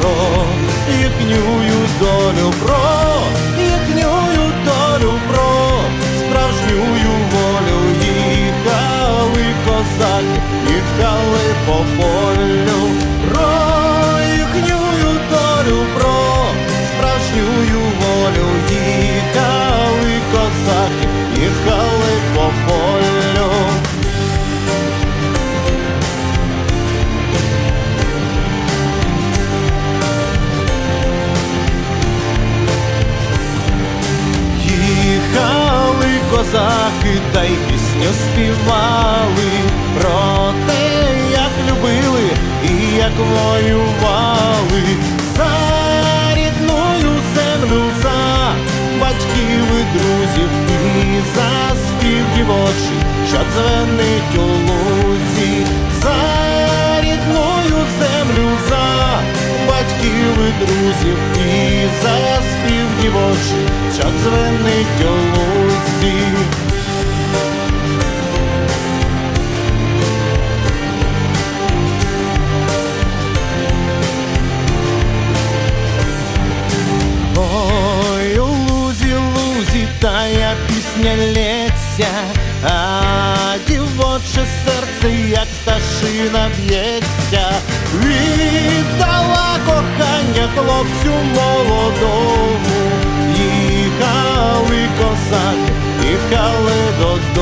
про їхню долю, про й пісню співали про те, як любили і як воювали за рідною землю, за батьків і друзів, і за спів дівочий, що дзвенить у лузі, за рідною землю, за батьків і друзів, і за спів дівочий, що дзвенить у лузі. Пісня лється, а дівоче серце, як пташина б'ється, віддала кохання хлопцю молодому, їхали козаки, їхали додому,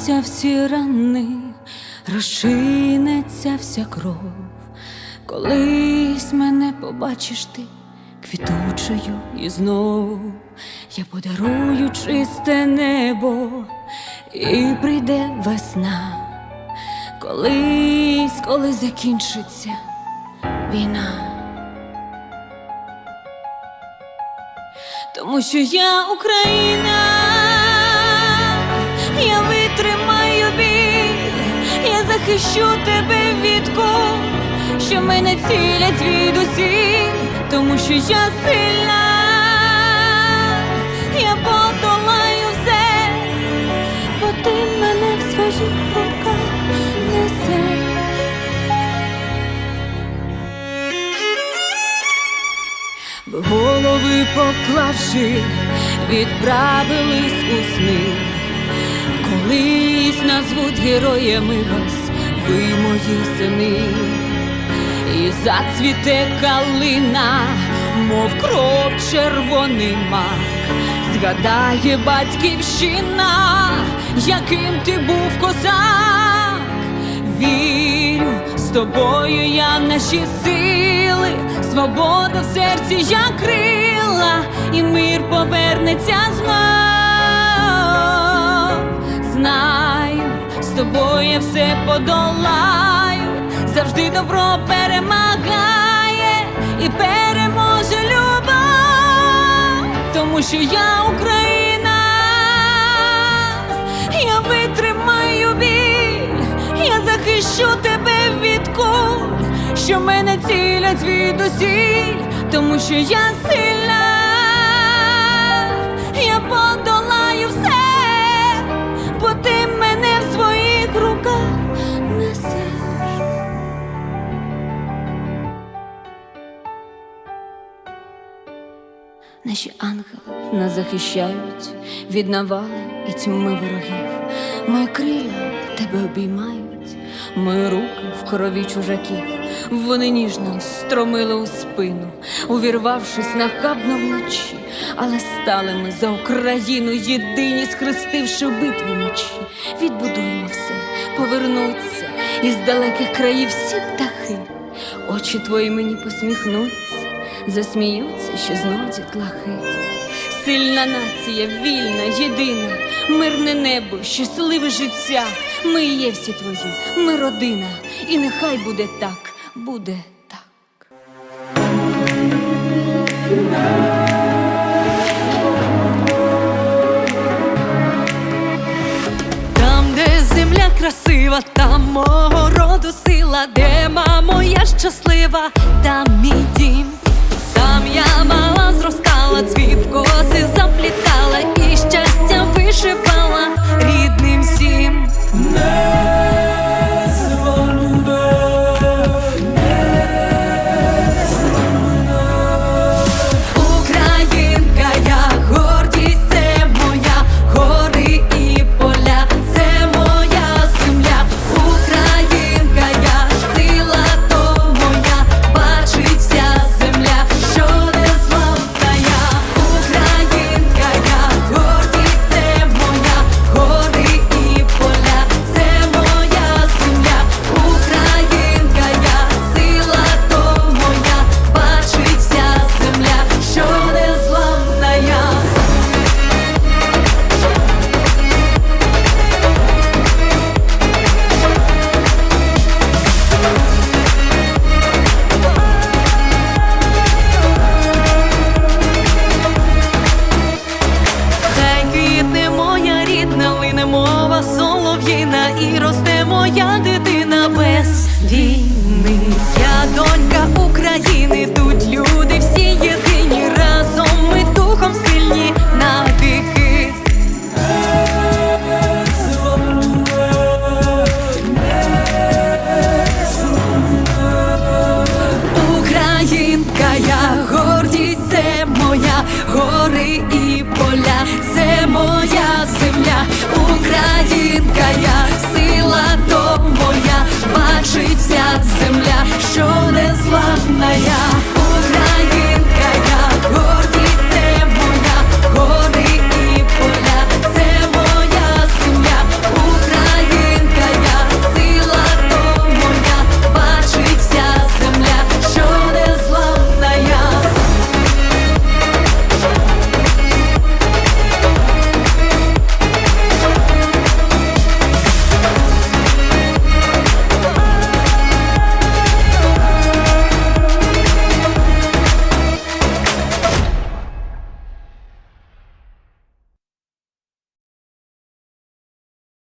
Загояться всі рани, розчинеться вся кров. Колись мене побачиш ти квітучою і знов я подарую чисте небо, і прийде весна. Колись, коли закінчиться війна. Тому що я Україна, захищу тебе від кул, що мене цілять звідусіль, тому що я сильна, я подолаю все, бо ти мене в своїх руках несеш. В голови поклавши, відправились у сни. Колись назвуть героями вас, ви мої сини, і зацвіте калина, мов кров червоний мак, згадає батьківщина, яким ти був козак. Вірю, з тобою я в наші сили, свобода в серці я крила, і мир повернеться тобою я все подолаю, завжди добро перемагає і переможе любов, тому що я Україна, я витримаю біль, я захищу тебе від куль, що мене цілять звідусіль, тому що я сильна, Наші ангели нас захищають від навали і тьми ворогів. Мої крила тебе обіймають, мої руки в крові чужаків. Вони ніжно стромили у спину, увірвавшись нахабно вночі, але стали ми за Україну єдині, схрестивши в битві ночі. Відбудуємо все, повернуться із далеких країв всі птахи. Очі твої мені посміхнуться засміються, що знодять лахи. Сильна нація, вільна, єдина, мирне небо, щасливе життя. Ми є всі твої, ми родина, і нехай буде так, буде так. Там, де земля красива, там мого роду сила, де мама моя щаслива, там мій. Dee.